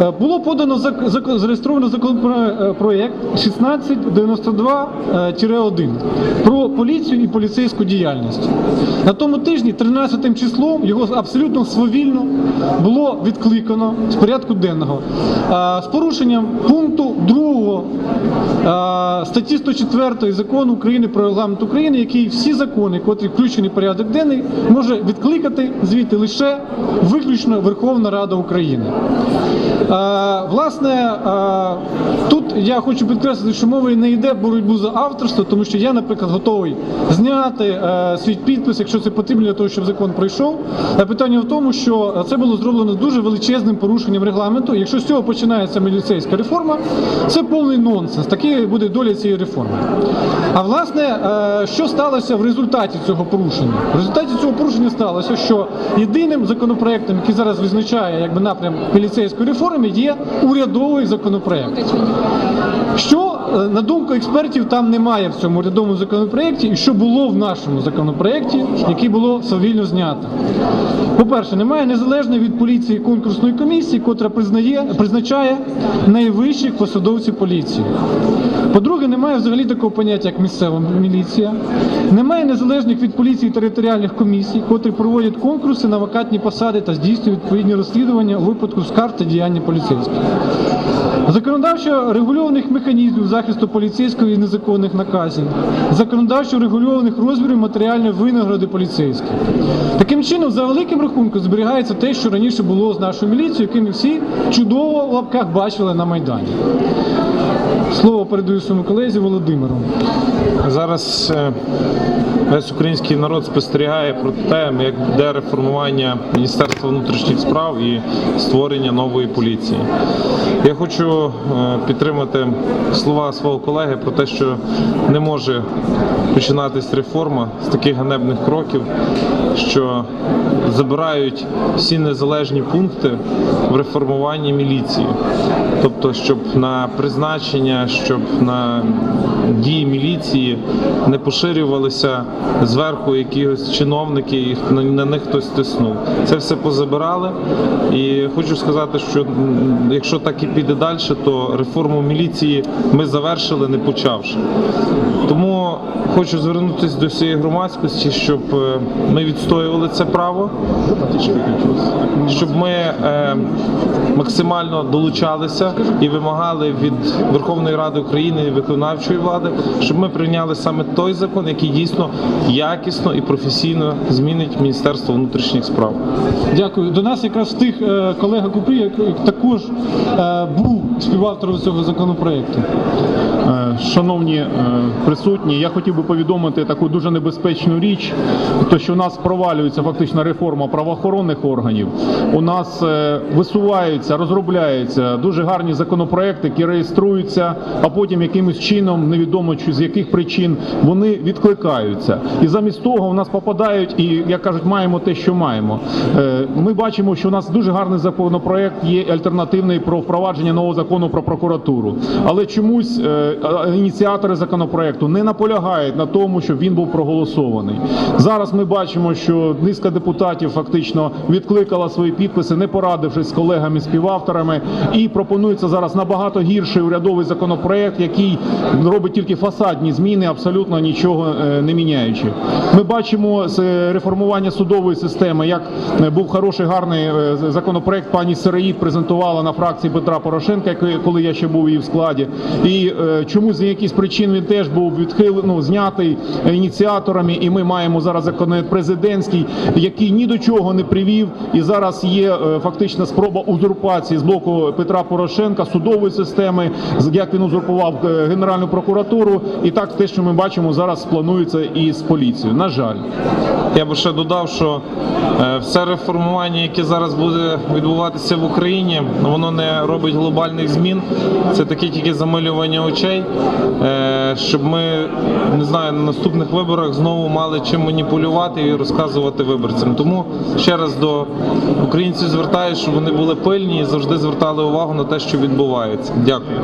Е, Було подано зареєстровано законопроект 1692-1 про поліцію і поліцейську діяльність. На тому тижні, 13 числом, його абсолютно свавільно було відкликано з порядку денного е, з порушенням пункту 2 е, статті 104 закону України про регламент України, який всі закони, котрі включені в порядок денний, може відкликати звідти лише виключно Верховна Рада України. Е, Власне, е, тут я хочу підкреслити, що мова не йде боротьбу за авторство, тому що я, наприклад, готовий зняти е, свій підпис, якщо це потрібно для того, щоб закон пройшов. Питання в тому, що це було зроблено дуже величезним порушенням регламенту. Якщо з цього починається міліцейська реформа, це повний нонсенс. Такий буде доля цієї реформи. А власне, що сталося в результаті цього порушення? В результаті цього порушення сталося, що єдиним законопроектом, який зараз визначає якби напрям міліцейської реформи, є урядовий законопроект. Що на думку експертів там немає в цьому урядовому законопроекті, і що було в нашому законопроекті, який було совільно знято. По-перше, немає незалежної від поліції конкурсної комісії, котра признає, призначає найвищих посадовців поліції. По-друге, немає взагалі такого поняття, як місцева міліція. Немає незалежних від поліції територіальних комісій, котрі проводять конкурси на вакантні посади та здійснюють відповідні розслідування у випадку скарг та діяння поліцейських. Законодавчо регульованих механізмів захисту поліцейського і незаконних наказів, законодавчо регульованих розмірів матеріальної винагороди поліцейських. Таким чином, за великим рахунком, зберігається те, що раніше було з нашою міліцією, ми всі чудово в лапках бачили на Майдані. Слово передаю своєму колезі Володимиру. Зараз е, весь український народ спостерігає про те, як йде реформування Міністерства внутрішніх справ і створення нової поліції. Я хочу е, підтримати слова свого колеги про те, що не може починатись реформа з таких ганебних кроків, що забирають всі незалежні пункти в реформуванні міліції. Тобто, щоб на призначення, щоб на дії міліції не поширювалися зверху якісь чиновники, і на- них хтось тиснув. Це все позабирали. І хочу сказати, що якщо так і піде далі, то реформу міліції ми завершили, не почавши. Тому хочу звернутися до всієї громадськості, щоб е, ми відстоювали це право, щоб ми е, максимально долучалися і вимагали від Верховної Ради України і виконавчої влади, щоб ми прийняли саме той закон, який дійсно якісно і професійно змінить Міністерство внутрішніх справ. Дякую. До нас якраз встиг е, колега Купрі, який також був співавтором цього законопроекту. Е, Шановні е, присутні, я хотів би повідомити таку дуже небезпечну річ, то що у нас провалюється фактично реформа правоохоронних органів. У нас е, висуваються, розробляються дуже гарні законопроекти, які реєструються, а потім якимось чином, невідомо чи з яких причин, вони відкликаються. І замість того у нас попадають, і як кажуть, маємо те, що маємо. Ми бачимо, що у нас дуже гарний законопроект є альтернативний про впровадження нового закону про прокуратуру. Але чомусь ініціатори законопроекту не наполягають на тому, щоб він був проголосований. Зараз ми бачимо, що низка депутатів фактично відкликала свої підписи, не порадившись з колегами співавторами, і пропонується зараз набагато гірший урядовий законопроект, який робить тільки фасадні зміни, абсолютно нічого е, не міняючи. Ми бачимо е, реформування судової системи, як е, був хороший гарний е, законопроект. Пані Сироїд презентувала на фракції Петра Порошенка, коли я ще був її в складі. І чомусь з якихось причин він теж був відхил, ну, знятий ініціаторами. І ми маємо зараз законопроект президентський, який ні до чого не привів. І зараз є е, фактично спроба узурпації з боку Петра Порошенка судової системи, як він узурпував е, Генеральну прокуратуру. І так те, що ми бачимо зараз, планується і з поліцією. На жаль. Я би ще додав, що е, все реформування, яке зараз буде відбуватися в Україні, воно не робить глобальних змін. Це таке тільки замилювання очей, е, щоб ми не знаю на наступних виборах знову мали чим маніпулювати і розказувати виборцям. Тому ще раз до українців звертаюся, щоб вони були пильні і завжди звертали увагу на те, що відбувається. Дякую.